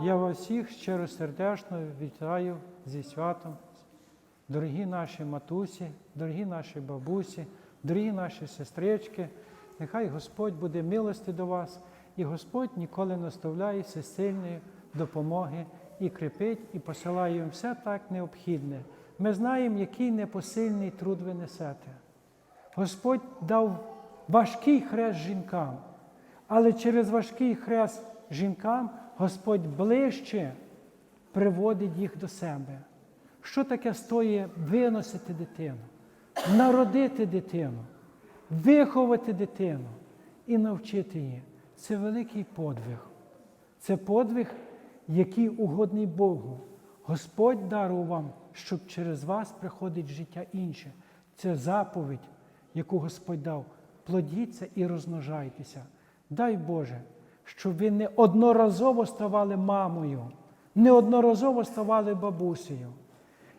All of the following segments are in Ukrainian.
Я вас всіх щиросердечно вітаю зі святом. Дорогі наші матусі, дорогі наші бабусі, дорогі наші сестрички, нехай Господь буде милости до вас, і Господь ніколи не оставляє всесильної допомоги і крепить, і посилає їм все так необхідне. Ми знаємо, який непосильний труд ви несете. Господь дав важкий хрест жінкам, але через важкий хрест жінкам Господь ближче приводить їх до себе. Що таке стоїть виносити дитину, народити дитину, виховати дитину і навчити її? Це великий подвиг. Це подвиг, який угодний Богу. Господь дарував вам, щоб через вас приходить життя інше. Це заповідь, яку Господь дав. Плодіться і розмножайтеся. Дай Боже, щоб ви не одноразово ставали мамою, неодноразово ставали бабусею.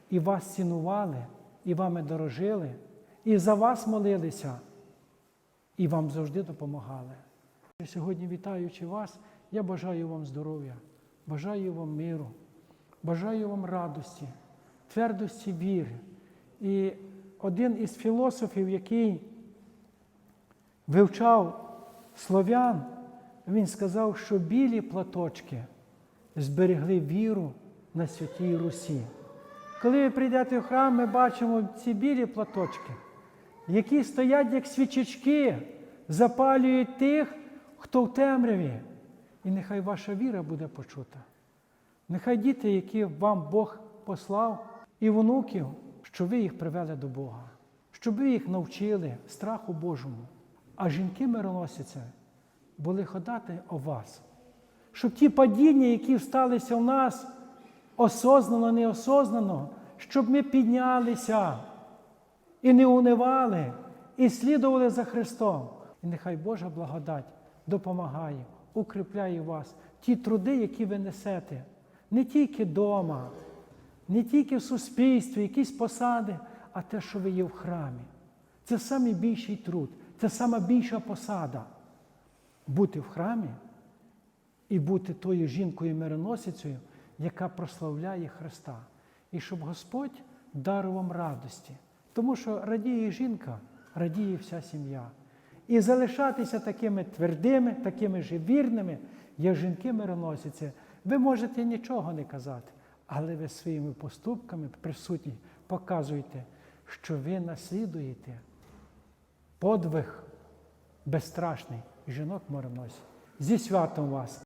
І вас цінували, і вами дорожили, і за вас молилися, і вам завжди допомагали. Сьогодні, вітаючи вас, я бажаю вам здоров'я, бажаю вам миру, бажаю вам радості, твердості віри. І один із філософів, який вивчав слов'ян, він сказав, що білі платочки зберегли віру на святій Русі. Коли ви прийдете в храм, ми бачимо ці білі платочки, які стоять як свічечки, запалюють тих, хто в темряві. І нехай ваша віра буде почута. Нехай діти, які вам Бог послав, і внуків, щоб ви їх привели до Бога, щоб ви їх навчили страху Божому. А жінки мироносяться були ходати о вас, щоб ті падіння, які всталися в нас, осознано, неосознано, щоб ми піднялися і не унивали, і слідували за Христом. І нехай Божа благодать допомагає, укріпляє вас ті труди, які ви несете, не тільки вдома, не тільки в суспільстві, якісь посади, а те, що ви є в храмі. Це найбільший труд, це найбільша посада бути в храмі і бути тою жінкою-мироносицею, яка прославляє Христа. І щоб Господь дарував вам радості. Тому що радіє жінка, радіє вся сім'я. І залишатися такими твердими, такими же вірними, як жінки-мироносиці, ви можете нічого не казати, але ви своїми поступками присутні показуєте, що ви наслідуєте подвиг безстрашний жінок мироносів. Зі святом вас!